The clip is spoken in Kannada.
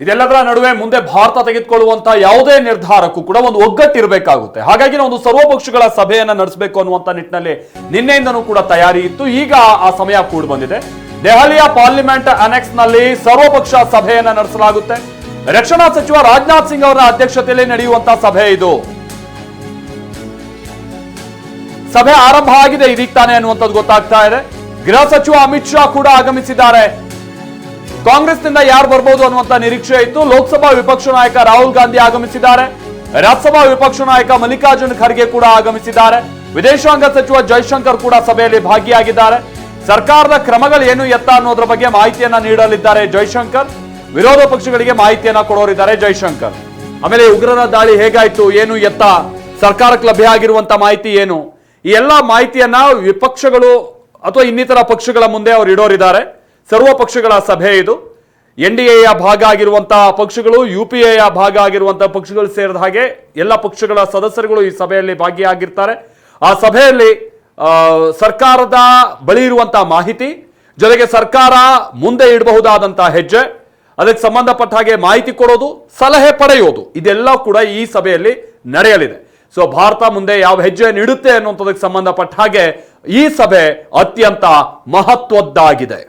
ಇದೆಲ್ಲದರ ನಡುವೆ ಮುಂದೆ ಭಾರತ ತೆಗೆದುಕೊಳ್ಳುವಂತಹ ಯಾವುದೇ ನಿರ್ಧಾರಕ್ಕೂ ಕೂಡ ಒಂದು ಒಗ್ಗಟ್ಟಿರಬೇಕಾಗುತ್ತೆ. ಹಾಗಾಗಿ ಒಂದು ಸರ್ವಪಕ್ಷಗಳ ಸಭೆಯನ್ನ ನಡೆಸಬೇಕು ಅನ್ನುವಂತ ನಿಟ್ಟಿನಲ್ಲಿ ನಿನ್ನೆಯಿಂದನೂ ಕೂಡ ತಯಾರಿ ಇತ್ತು. ಈಗ ಆ ಸಮಯ ಕೂಡ ಬಂದಿದೆ. ದೆಹಲಿಯ ಪಾರ್ಲಿಮೆಂಟ್ ಅನೆಕ್ಸ್ನಲ್ಲಿ ಸರ್ವಪಕ್ಷ ಸಭೆಯನ್ನ ನಡೆಸಲಾಗುತ್ತೆ. ರಕ್ಷಣಾ ಸಚಿವ ರಾಜನಾಥ್ ಸಿಂಗ್ ಅವರ ಅಧ್ಯಕ್ಷತೆಯಲ್ಲಿ ನಡೆಯುವಂತಹ ಸಭೆ ಇದು. ಸಭೆ ಆರಂಭ ಆಗಿದೆ ಇದೀಗ ತಾನೆ ಅನ್ನುವಂಥದ್ದು ಗೊತ್ತಾಗ್ತಾ ಇದೆ. ಗೃಹ ಸಚಿವ ಅಮಿತ್ ಶಾ ಕೂಡ ಆಗಮಿಸಿದ್ದಾರೆ. ಕಾಂಗ್ರೆಸ್ನಿಂದ ಯಾರು ಬರ್ಬೋದು ಅನ್ನುವಂತ ನಿರೀಕ್ಷೆ ಇತ್ತು. ಲೋಕಸಭಾ ವಿಪಕ್ಷ ನಾಯಕ ರಾಹುಲ್ ಗಾಂಧಿ ಆಗಮಿಸಿದ್ದಾರೆ. ರಾಜ್ಯಸಭಾ ವಿಪಕ್ಷ ನಾಯಕ ಮಲ್ಲಿಕಾರ್ಜುನ್ ಖರ್ಗೆ ಕೂಡ ಆಗಮಿಸಿದ್ದಾರೆ. ವಿದೇಶಾಂಗ ಸಚಿವ ಜೈಶಂಕರ್ ಕೂಡ ಸಭೆಯಲ್ಲಿ ಭಾಗಿಯಾಗಿದ್ದಾರೆ. ಸರ್ಕಾರದ ಕ್ರಮಗಳು ಏನು ಎತ್ತ ಅನ್ನೋದ್ರ ಬಗ್ಗೆ ಮಾಹಿತಿಯನ್ನ ನೀಡಲಿದ್ದಾರೆ ಜೈಶಂಕರ್. ವಿರೋಧ ಪಕ್ಷಗಳಿಗೆ ಮಾಹಿತಿಯನ್ನ ಕೊಡೋರಿದ್ದಾರೆ ಜೈಶಂಕರ್. ಆಮೇಲೆ ಉಗ್ರರ ದಾಳಿ ಹೇಗಾಯ್ತು? ಏನು ಎತ್ತ? ಸರ್ಕಾರಕ್ಕೆ ಲಭ್ಯ ಆಗಿರುವಂತ ಮಾಹಿತಿ ಏನು? ಈ ಎಲ್ಲ ಮಾಹಿತಿಯನ್ನ ವಿಪಕ್ಷಗಳು ಅಥವಾ ಇನ್ನಿತರ ಪಕ್ಷಗಳ ಮುಂದೆ ಅವರು ಇಡೋರಿದ್ದಾರೆ. ಸರ್ವ ಪಕ್ಷಗಳ ಸಭೆ ಇದು. ಎನ್ ಡಿ ಎಯ ಭಾಗ ಆಗಿರುವಂತಹ ಪಕ್ಷಗಳು, ಯು ಪಿ ಎಯ ಭಾಗ ಆಗಿರುವಂತಹ ಪಕ್ಷಗಳು ಸೇರಿದ ಹಾಗೆ ಎಲ್ಲ ಪಕ್ಷಗಳ ಸದಸ್ಯರುಗಳು ಈ ಸಭೆಯಲ್ಲಿ ಭಾಗಿಯಾಗಿರ್ತಾರೆ. ಆ ಸಭೆಯಲ್ಲಿ ಸರ್ಕಾರದ ಬಳಿ ಇರುವಂತಹ ಮಾಹಿತಿ, ಜೊತೆಗೆ ಸರ್ಕಾರ ಮುಂದೆ ಇಡಬಹುದಾದಂತಹ ಹೆಜ್ಜೆ, ಅದಕ್ಕೆ ಸಂಬಂಧಪಟ್ಟ ಹಾಗೆ ಮಾಹಿತಿ ಕೊಡೋದು, ಸಲಹೆ ಪಡೆಯೋದು, ಇದೆಲ್ಲ ಕೂಡ ಈ ಸಭೆಯಲ್ಲಿ ನಡೆಯಲಿದೆ. ಸೊ, ಭಾರತ ಮುಂದೆ ಯಾವ ಹೆಜ್ಜೆ ನೀಡುತ್ತೆ ಅನ್ನುವಂಥದಕ್ಕೆ ಸಂಬಂಧಪಟ್ಟ ಹಾಗೆ ಈ ಸಭೆ ಅತ್ಯಂತ ಮಹತ್ವದ್ದಾಗಿದೆ.